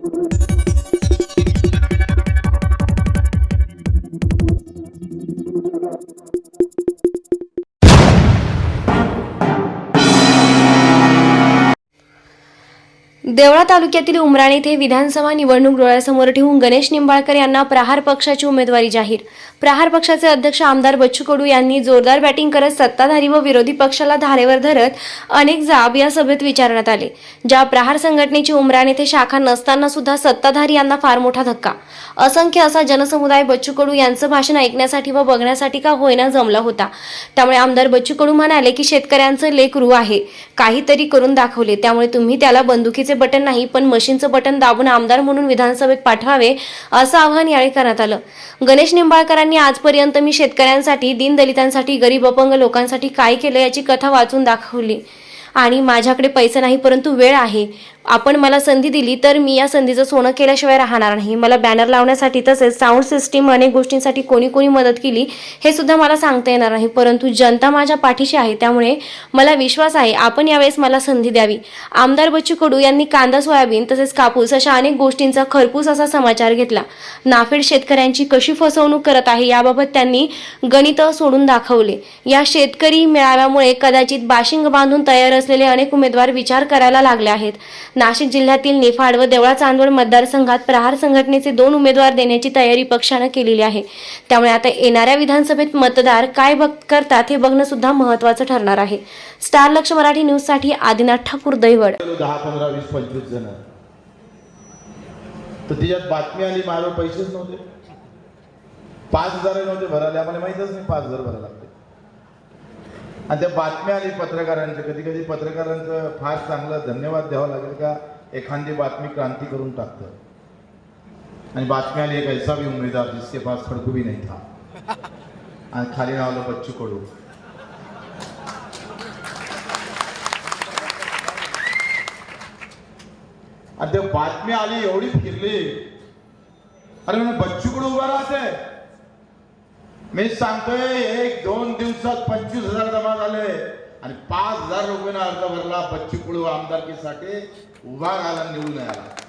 you Deola तालुक्यातील उमराणे येथे विधानसभा निवडणूक डोळ्यासमोर ठेवून गणेश निंबाळकर यांना प्रहार पक्षाची उमेदवारी जाहीर. प्रहार पक्षाचे अध्यक्ष आमदार बच्चू कडू यांनी जोरदार बॅटिंग करत सत्ताधारी व विरोधी पक्षाला धारेवर धरत अनेक जाब या सभेत विचारण्यात आले. ज्या प्रहार संघटनेची उमराण येथे शाखा नसताना सुद्धा सत्ताधारी यांना फार मोठा धक्का. असंख्य असा जनसमुदाय बच्चू कडू यांचं भाषण ऐकण्यासाठी व बघण्यासाठी का होईना जमला होता. त्यामुळे आमदार बच्चू कडू म्हणाले की शेतकऱ्यांचं लेकरू आहे. काहीतरी करून दाखवले. त्यामुळे तुम्ही त्याला बंदुकीचे बटन नाही पण मशीनचं बटन दाबून आमदार म्हणून विधानसभेत पाठवावे असं आवाहन यावेळी करण्यात आलं. गणेश निंबाळकरांनी आजपर्यंत मी शेतकऱ्यांसाठी दीनदलितांसाठी गरीब अपंग लोकांसाठी काय केलं याची कथा वाचून दाखवली. आणि माझ्याकडे पैसे नाही परंतु वेळ आहे. आपण मला संधी दिली तर मी या संधीचं सोनं केल्याशिवाय राहणार नाही. मला बॅनर लावण्यासाठी तसेच साऊंड सिस्टीम अनेक गोष्टींसाठी कोणी कोणी मदत केली हे सुद्धा मला सांगता येणार नाही. परंतु जनता माझ्या पाठीशी आहे त्यामुळे मला विश्वास आहे आपण यावेळेस मला संधी द्यावी. आमदार बच्चू कडू यांनी कांदा सोयाबीन तसेच कापूस अशा अनेक गोष्टींचा खरपूस असा समाचार घेतला. नाफेड शेतकऱ्यांची कशी फसवणूक करत आहे याबाबत त्यांनी गणित सोडून दाखवले. या शेतकरी मेळाव्यामुळे कदाचित बाशिंग बांधून तयार असलेले अनेक उमेदवार विचार करायला लागले आहेत. नाशिक जिल्ह्यातील निफाड व देवळा चांदवड मतदारसंघात प्रहार संघटनेचे दोन उमेदवार देण्याची तयारी पक्षानं केलेली आहे. त्यामुळे आता येणाऱ्या विधानसभेत मतदार काय बघ करतात हे बघणं सुद्धा महत्त्वाचं ठरणार आहे. स्टार लक्ष मराठी न्यूजसाठी आदिनाथ ठाकूर दैवड. दहा पंधरा वीस पंचवीस जण. तर बातमी आली माझ्यावर पैसेच नव्हते. पाच हजार नव्हते भरायला. आम्हाला माहीतच नाही पाच हजार भरायला लागते. आणि त्या बातम्या आली पत्रकारांच्या कधी कधी पत्रकारांचं फार चांगलं धन्यवाद द्यावा लागेल का? एखादी बातमी क्रांती करून टाकतं. आणि बातमी आली एक ऐसा भी उमेदवार जिसके पास खडकू भी नाही था. आणि खाली नावलं बच्चू कडू. आणि त्या बातमी आली एवढी फिरली. अरे म्हणे बच्चू कडू उभा राहते मी सांगतोय एक दोन दिवसात पंचवीस हजार जमा झाले. आणि पाच हजार रुपयानं अर्ज भरला बच्चू आमदारकीसाठी उभा राहिला निवडून आला.